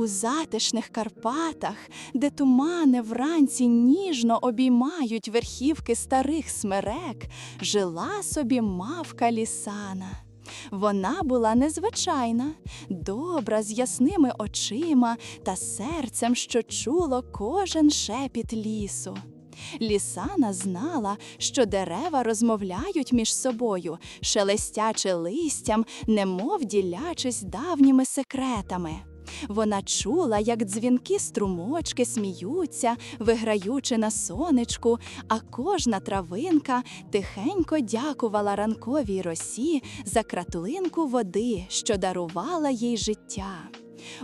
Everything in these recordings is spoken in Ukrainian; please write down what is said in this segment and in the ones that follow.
У затишних Карпатах, де тумани вранці ніжно обіймають верхівки старих смерек, жила собі мавка лісана. Вона була незвичайна, добра, з ясними очима та серцем, що чуло кожен шепіт лісу. Лісана знала, що дерева розмовляють між собою, шелестячи листям, немов ділячись давніми секретами. Вона чула, як дзвінки струмочки сміються, виграючи на сонечку, а кожна травинка тихенько дякувала ранковій росі за кратлинку води, що дарувала їй життя.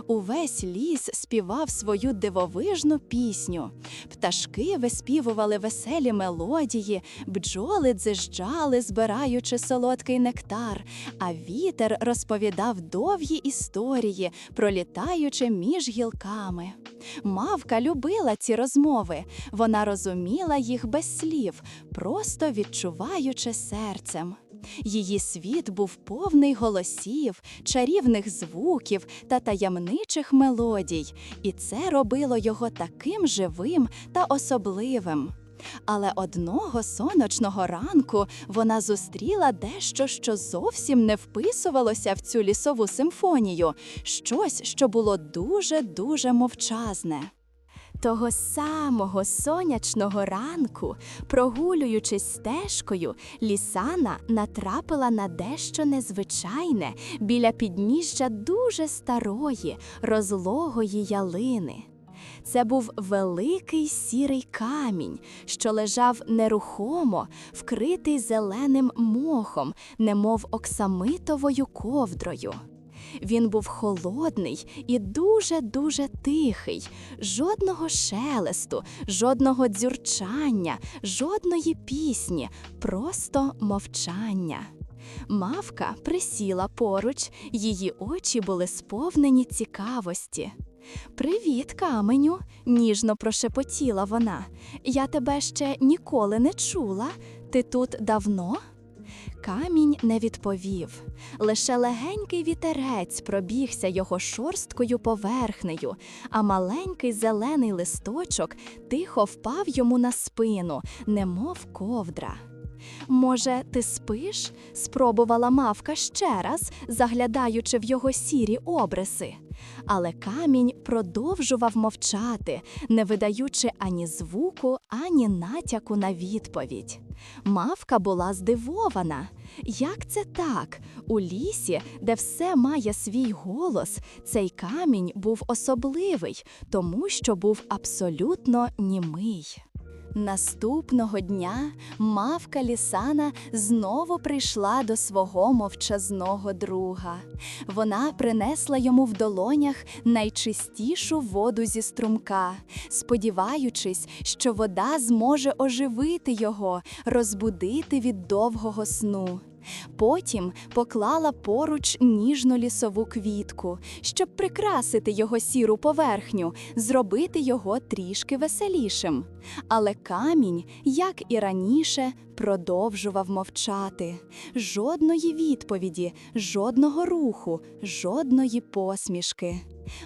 Увесь ліс співав свою дивовижну пісню. Пташки виспівували веселі мелодії, бджоли дзижджали, збираючи солодкий нектар, а вітер розповідав довгі історії, пролітаючи між гілками. Мавка любила ці розмови, вона розуміла їх без слів, просто відчуваючи серцем. Її світ був повний голосів, чарівних звуків та таємничих мелодій, і це робило його таким живим та особливим. Але одного сонячного ранку вона зустріла дещо, що зовсім не вписувалося в цю лісову симфонію, щось, що було дуже-дуже мовчазне. Того самого сонячного ранку, прогулюючись стежкою, лісана натрапила на дещо незвичайне біля підніжжя дуже старої, розлогої ялини. Це був великий сірий камінь, що лежав нерухомо, вкритий зеленим мохом, немов оксамитовою ковдрою. Він був холодний і дуже-дуже тихий, жодного шелесту, жодного дзюрчання, жодної пісні, просто мовчання. Мавка присіла поруч, її очі були сповнені цікавості. Привіт, каменю, ніжно прошепотіла вона. Я тебе ще ніколи не чула. Ти тут давно? Камінь не відповів. Лише легенький вітерець пробігся його шорсткою поверхнею, а маленький зелений листочок тихо впав йому на спину, немов ковдра. Може, ти спиш? спробувала мавка ще раз, заглядаючи в його сірі обриси. Але камінь продовжував мовчати, не видаючи ані звуку, ані натяку на відповідь. Мавка була здивована. Як це так? У лісі, де все має свій голос, цей камінь був особливий, тому що був абсолютно німий. Наступного дня мавка Лісана знову прийшла до свого мовчазного друга. Вона принесла йому в долонях найчистішу воду зі струмка, сподіваючись, що вода зможе оживити його, розбудити від довгого сну. Потім поклала поруч ніжну лісову квітку, щоб прикрасити його сіру поверхню, зробити його трішки веселішим. Але камінь, як і раніше, продовжував мовчати. Жодної відповіді, жодного руху, жодної посмішки.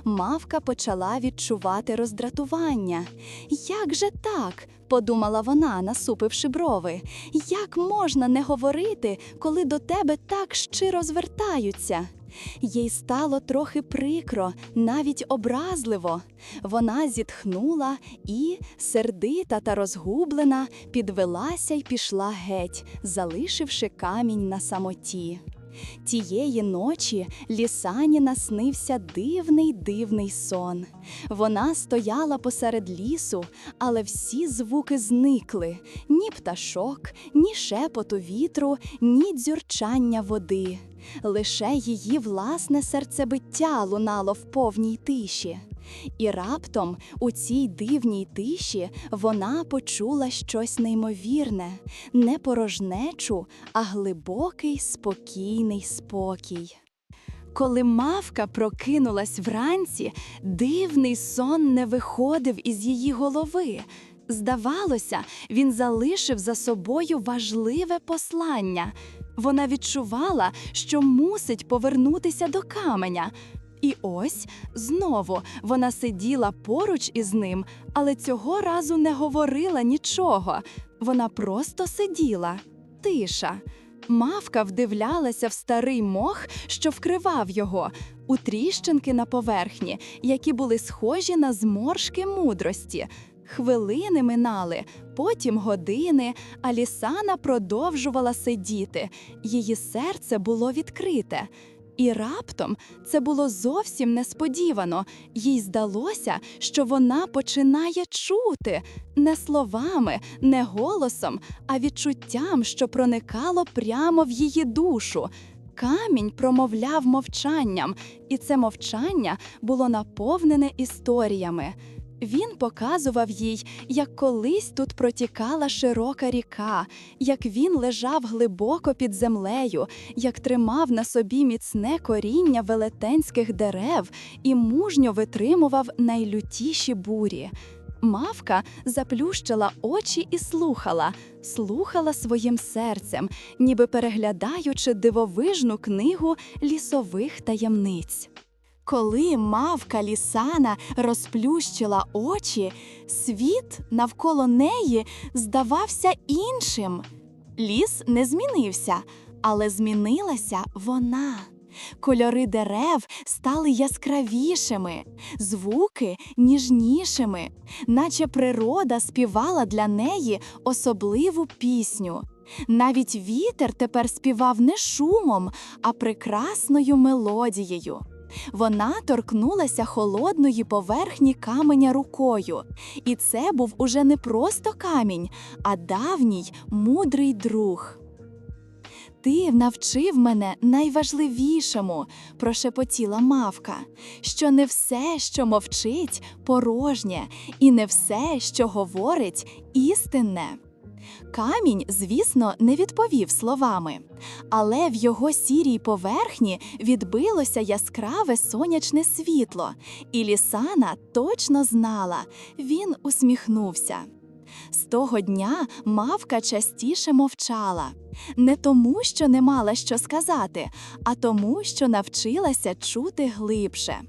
Мавка почала відчувати роздратування. Як же так? подумала вона, насупивши брови. Як можна не говорити, коли до тебе так щиро звертаються? Їй стало трохи прикро, навіть образливо. Вона зітхнула і, сердита та розгублена, підвелася й пішла геть, залишивши камінь на самоті. Тієї ночі лісані наснився дивний дивний сон. Вона стояла посеред лісу, але всі звуки зникли: ні пташок, ні шепоту вітру, ні дзюрчання води. Лише її власне серцебиття лунало в повній тиші. І раптом у цій дивній тиші вона почула щось неймовірне, не порожнечу, а глибокий спокійний спокій. Коли мавка прокинулась вранці, дивний сон не виходив із її голови. Здавалося, він залишив за собою важливе послання. Вона відчувала, що мусить повернутися до каменя. І ось знову вона сиділа поруч із ним, але цього разу не говорила нічого. Вона просто сиділа. Тиша. Мавка вдивлялася в старий мох, що вкривав його, у тріщинки на поверхні, які були схожі на зморшки мудрості. Хвилини минали, потім години, а Лісана продовжувала сидіти. Її серце було відкрите. І раптом це було зовсім несподівано. Їй здалося, що вона починає чути не словами, не голосом, а відчуттям, що проникало прямо в її душу. Камінь промовляв мовчанням, і це мовчання було наповнене історіями. Він показував їй, як колись тут протікала широка ріка, як він лежав глибоко під землею, як тримав на собі міцне коріння велетенських дерев і мужньо витримував найлютіші бурі. Мавка заплющила очі і слухала, слухала своїм серцем, ніби переглядаючи дивовижну книгу лісових таємниць. Коли мавка Лісана розплющила очі, світ навколо неї здавався іншим. Ліс не змінився, але змінилася вона. Кольори дерев стали яскравішими, звуки ніжнішими, наче природа співала для неї особливу пісню. Навіть вітер тепер співав не шумом, а прекрасною мелодією. Вона торкнулася холодної поверхні каменя рукою, і це був уже не просто камінь, а давній мудрий друг. Ти навчив мене найважливішому, прошепотіла мавка, що не все, що мовчить, порожнє, і не все, що говорить, істинне. Камінь, звісно, не відповів словами, але в його сірій поверхні відбилося яскраве сонячне світло, і Лісана точно знала, він усміхнувся. З того дня мавка частіше мовчала, не тому, що не мала що сказати, а тому, що навчилася чути глибше.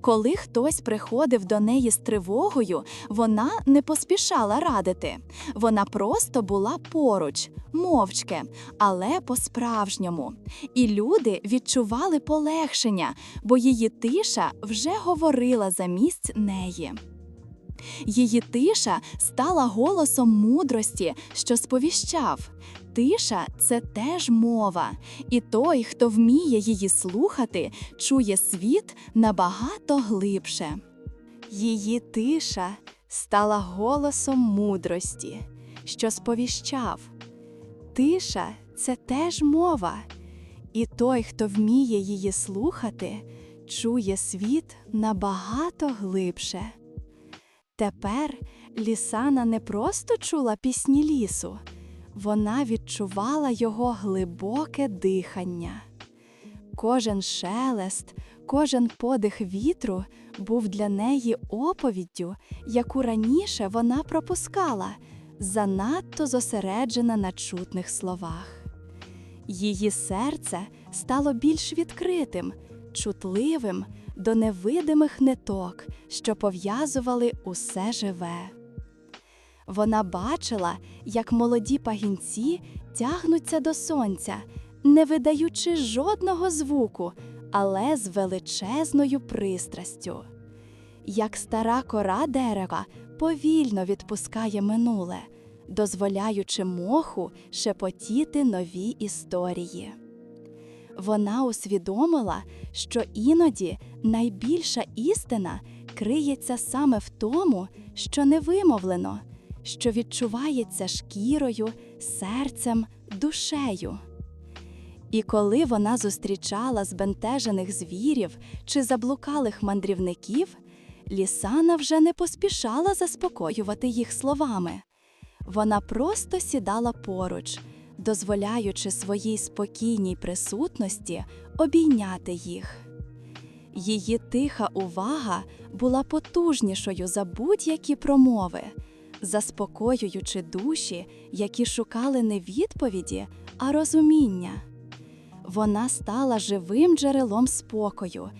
Коли хтось приходив до неї з тривогою, вона не поспішала радити. Вона просто була поруч, мовчки, але по-справжньому. І люди відчували полегшення, бо її тиша вже говорила замість неї. Її тиша стала голосом мудрості, що сповіщав. Тиша це теж мова, і той, хто вміє її слухати, чує світ набагато глибше. Її тиша стала голосом мудрості, що сповіщав. Тиша це теж мова, і той, хто вміє її слухати, чує світ набагато глибше. Тепер Лісана не просто чула пісні лісу, вона відчувала його глибоке дихання. Кожен шелест, кожен подих вітру був для неї оповіддю, яку раніше вона пропускала, занадто зосереджена на чутних словах. Її серце стало більш відкритим, чутливим до невидимих ниток, що пов'язували усе живе. Вона бачила, як молоді пагінці тягнуться до сонця, не видаючи жодного звуку, але з величезною пристрастю. Як стара кора дерева повільно відпускає минуле, дозволяючи моху шепотіти нові історії. Вона усвідомила, що іноді найбільша істина криється саме в тому, що не вимовлено, що відчувається шкірою, серцем, душею. І коли вона зустрічала збентежених звірів чи заблукалих мандрівників, Лісана вже не поспішала заспокоювати їх словами. Вона просто сідала поруч, дозволяючи своїй спокійній присутності обійняти їх. Її тиха увага була потужнішою за будь-які промови, заспокоюючи душі, які шукали не відповіді, а розуміння. Вона стала живим джерелом спокою,